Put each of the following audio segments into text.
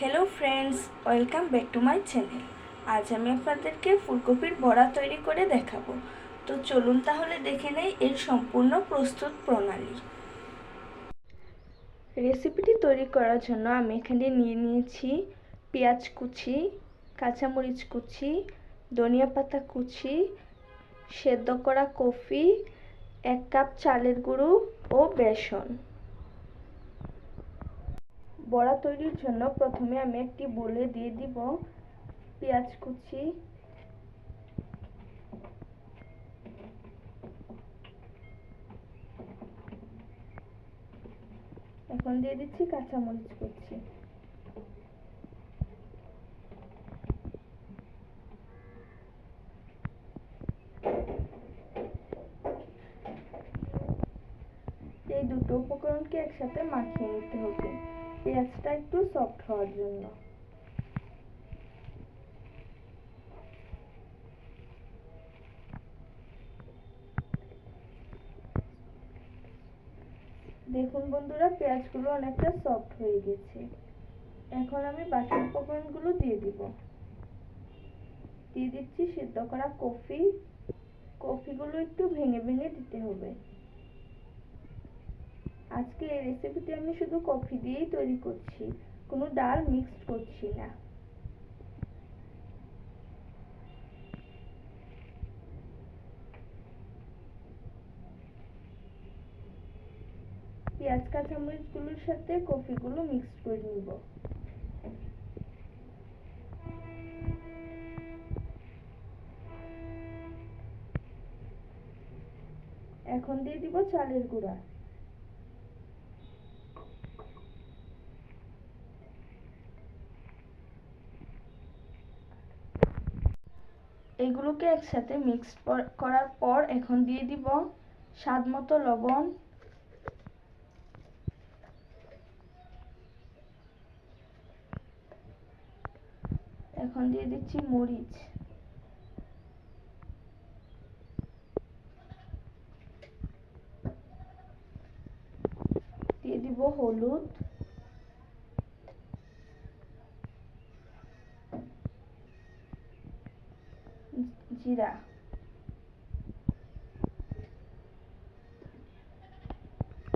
Hello friends welcome back to my channel আজ আমি আপনাদেরকে ফুলকপির বড়া তৈরি করে দেখাবো। তো চলুন তাহলে দেখে নেই এর সম্পূর্ণ প্রস্তুত প্রণালী। রেসিপিটি তৈরি করার জন্য আমি এখানে নিয়ে নিয়েছি পেঁয়াজ কুচি, কাঁচামরিচ কুচি, ধনিয়া পাতা কুচি, সেদ্ধ করা কফি, এক কাপ চালের গুঁড়ো ও বেসন। বড়া তৈরির জন্য প্রথমে আমি একটি বলে দিয়ে দিব পেঁয়াজ কুচি। এখন দিয়ে দিচ্ছি কাঁচামরিচ কুচি। এই দুটো উপকরণকে একসাথে মাখিয়ে নিতে হবে। পেঁয়াজটা একটু সফট হওয়ার জন্য। দেখুন বন্ধুরা, পেঁয়াজগুলো অনেকটা সফট হয়ে গেছে। এখন আমি বাকি উপকরণগুলো দিয়ে দিব। দিয়ে দিচ্ছি সিদ্ধ করা কফি। কফিগুলো একটু ভেঙে ভেঙে দিতে হবে। আজকে এই রেসিপিটি আমি শুধু কফি দিয়েই তৈরি করছি, কোনো ডাল মিক্সড করছি না। পেঁয়াজ, কাঁচামরিচগুলোর সাথে কফিগুলো মিক্সড করে নিব। এখন দিয়ে দিব চালের গুঁড়া। এগুলোকে একসাথে মিক্স করার পর এখন দিয়ে দিব স্বাদ মতো লবণ। এখন দিয়ে দিচ্ছি মরিচ। দিয়ে দিব হলুদ। জিরা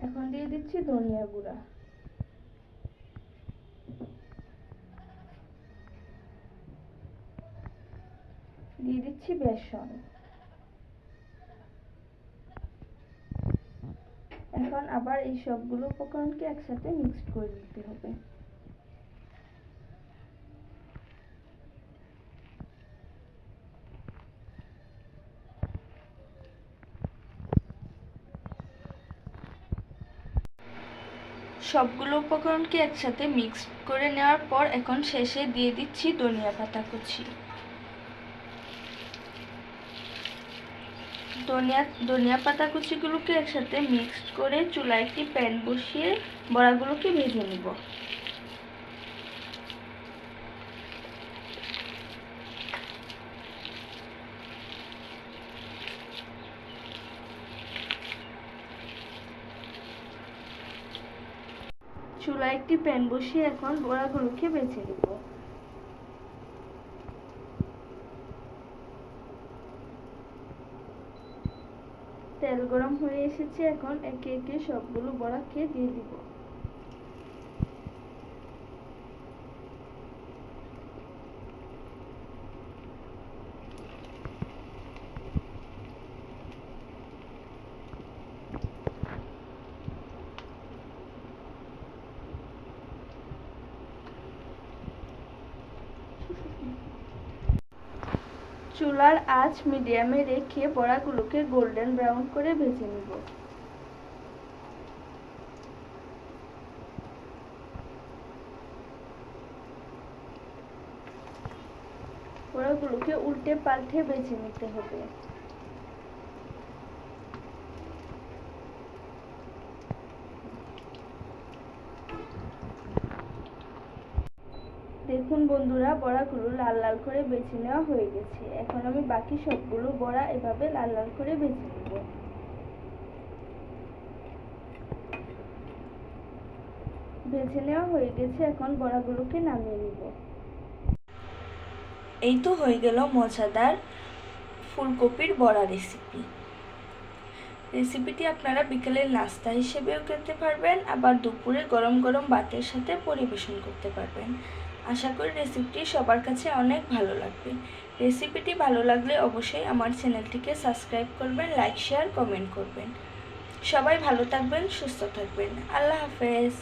এখন দিয়ে দিচ্ছি ধনিয়া গুঁড়া। দিয়ে দিচ্ছি বেসন। এখন আবার এই সবগুলো উপকরণকে একসাথে মিক্সড করে দিতে হবে। সবগুলো উপকরণকে একসাথে মিক্স করে নেওয়ার পর এখন শেষে দিয়ে দিচ্ছি ধনিয়া পাতা কুচি। ধনিয়া ধনিয়া পাতা কুচিগুলোকে একসাথে মিক্সড করে চুলায় একটি প্যান বসিয়ে বড়াগুলোকে ভেজে নিব। চুলায় একটি প্যান বসিয়ে এখন বড়াগুলোকে বেছে নিব। তেল গরম হয়ে এসেছে, এখন একে একে সবগুলো বড়াকে দিয়ে দিব। চুলার আঁচ মিডিয়ামে রেখে বড়াগুলোকে গোল্ডেন ব্রাউন করে ভেজে নিব। বড়াগুলোকে উল্টে পাল্টে ভেজে নিতে হবে। দেখুন বন্ধুরা, বড়াগুলো লাল লাল করে বেছে নেওয়া হয়ে গেছে। এখন আমি বাকি সবগুলো বড়া এভাবে লাল লাল করে বেছে নেব। ভেজে নেওয়া হয়ে গেছে, এখন বড়াগুলোকে নামিয়ে নিব। এই তো হয়ে গেল মজাদার ফুলকপির বড়া রেসিপি। রেসিপিটি আপনারা বিকেলের নাস্তা হিসেবেও খেতে পারবেন, আবার দুপুরে গরম গরম ভাতের সাথে পরিবেশন করতে পারবেন। আশা করি রেসিপিটি সবার কাছে অনেক ভালো লাগবে। রেসিপিটি ভালো লাগলে অবশ্যই আমার চ্যানেলটিকে সাবস্ক্রাইব করবেন লাইক শেয়ার কমেন্ট করবেন। সবাই ভালো থাকবেন, সুস্থ থাকবেন। আল্লাহ হাফেজ।